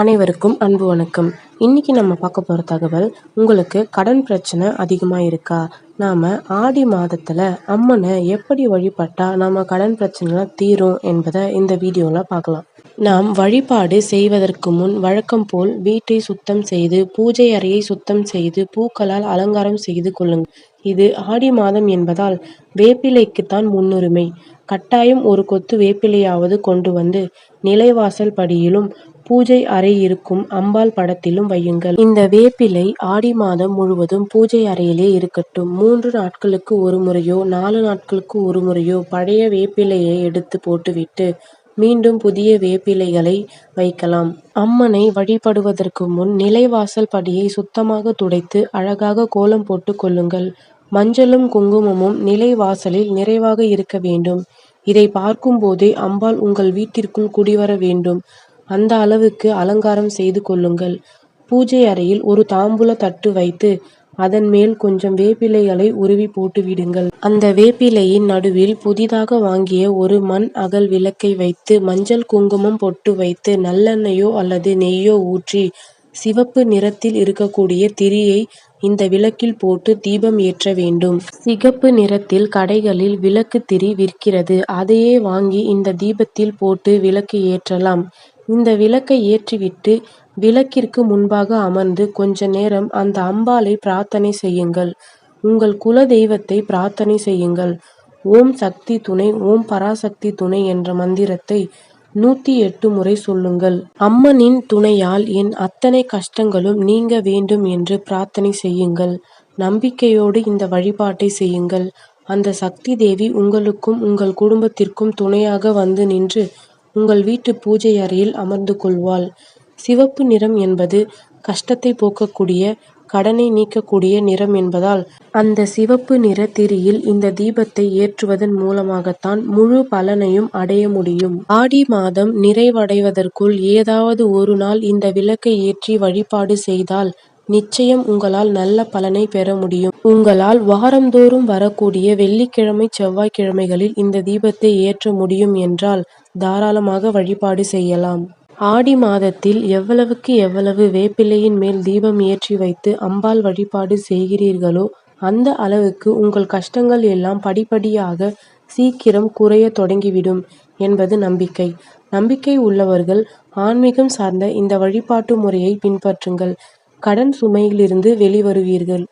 அனைவருக்கும் அன்பு வணக்கம். இன்னைக்கு நம்ம பார்க்க போகிற தகவல் உங்களுக்கு கடன் பிரச்சனை அதிகமாக இருக்கா? நாம் ஆடி மாதத்தில் அம்மனை எப்படி வழிபட்டா நம்ம கடன் பிரச்சனைலாம் தீரும் என்பதை இந்த வீடியோவில் பார்க்கலாம். நாம் வழிபாடு செய்வதற்கு முன் வழக்கம் போல் வீட்டை சுத்தம் செய்து பூஜை அறையை சுத்தம் செய்து பூக்களால் அலங்காரம் செய்து கொள்ளுங்கள். இது ஆடி மாதம் என்பதால் வேப்பிலைக்குத்தான் முன்னுரிமை. கட்டாயம் ஒரு கொத்து வேப்பிலையாவது கொண்டு வந்து நிலைவாசல் படியிலும் பூஜை அறை இருக்கும் அம்பாள் படத்திலும் வையுங்கள். இந்த வேப்பிலை ஆடி மாதம் முழுவதும் பூஜை அறையிலே இருக்கட்டும். மூன்று நாட்களுக்கு ஒரு முறையோ நாலு நாட்களுக்கு ஒரு முறையோ பழைய வேப்பிலையை எடுத்து போட்டுவிட்டு மீண்டும் புதிய வேப்பிலைகளை வைக்கலாம். அம்மனை வழிபடுவதற்கு முன் நிலைவாசல் படியை சுத்தமாக துடைத்து அழகாக கோலம் போட்டு கொள்ளுங்கள். மஞ்சளும் குங்குமமும் நிலைவாசலில் நிறைவாக இருக்க வேண்டும். இதை பார்க்கும் போதே அம்பாள் உங்கள் வீட்டிற்குள் குடிவர வேண்டும். அந்த அளவுக்கு அலங்காரம் செய்து கொள்ளுங்கள். பூஜை அறையில் ஒரு தாம்பூல தட்டு வைத்து அதன் மேல் கொஞ்சம் வேப்பிலைகளை உருவி போட்டு விடுங்கள். அந்த வேப்பிலையின் நடுவில் புதிதாக வாங்கிய ஒரு மண் அகல் விளக்கை வைத்து மஞ்சள் குங்குமம் பொட்டு வைத்து நல்லெண்ணெயோ அல்லது நெய்யோ ஊற்றி சிவப்பு நிறத்தில் இருக்கக்கூடிய திரியை இந்த விளக்கில் போட்டு தீபம் ஏற்ற வேண்டும். சிகப்பு நிறத்தில் கடைகளில் விளக்கு திரி விற்கிறது. அதையே வாங்கி இந்த தீபத்தில் போட்டு விளக்கு ஏற்றலாம். இந்த விளக்கை ஏற்றிவிட்டு விளக்கிற்கு முன்பாக அமர்ந்து கொஞ்ச நேரம் அந்த அம்பாளை பிரார்த்தனை செய்யுங்கள். உங்கள் குல தெய்வத்தை பிரார்த்தனை செய்யுங்கள். ஓம் சக்தி துணை ஓம் பராசக்தி துணை என்ற மந்திரத்தை நூத்தி எட்டு முறை சொல்லுங்கள். அம்மனின் துணையால் என் அத்தனை கஷ்டங்களும் நீங்க வேண்டும் என்று பிரார்த்தனை செய்யுங்கள். நம்பிக்கையோடு இந்த வழிபாட்டை செய்யுங்கள். அந்த சக்தி தேவி உங்களுக்கும் உங்கள் குடும்பத்திற்கும் துணையாக வந்து நின்று உங்கள் வீட்டு பூஜை அறையில் அமர்ந்து கொள்வாள். சிவப்பு நிறம் என்பது கஷ்டத்தை போக்கக்கூடிய கடனை நீக்கக்கூடிய நிறம் என்பதால் அந்த சிவப்பு நிற திரியில் இந்த தீபத்தை ஏற்றுவதன் மூலமாகத்தான் முழு பலனையும் அடைய முடியும். ஆடி மாதம் நிறைவடைவதற்குள் ஏதாவது ஒரு நாள் இந்த விளக்கை ஏற்றி வழிபாடு செய்தால் நிச்சயம் உங்களால் நல்ல பலனை பெற முடியும். உங்களால் வாரந்தோறும் வரக்கூடிய வெள்ளிக்கிழமை செவ்வாய்க்கிழமைகளில் இந்த தீபத்தை ஏற்ற முடியும் என்றால் தாராளமாக வழிபாடு செய்யலாம். ஆடி மாதத்தில் எவ்வளவுக்கு எவ்வளவு வேப்பிலையின் மேல் தீபம் ஏற்றி வைத்து அம்பாள் வழிபாடு செய்கிறீர்களோ அந்த அளவுக்கு உங்கள் கஷ்டங்கள் எல்லாம் படிப்படியாக சீக்கிரம் குறைய தொடங்கிவிடும் என்பது நம்பிக்கை. நம்பிக்கை உள்ளவர்கள் ஆன்மீகம் சார்ந்த இந்த வழிபாட்டு முறையை பின்பற்றுங்கள். கடன் சுமையிலிருந்து வெளிவருவீர்கள்.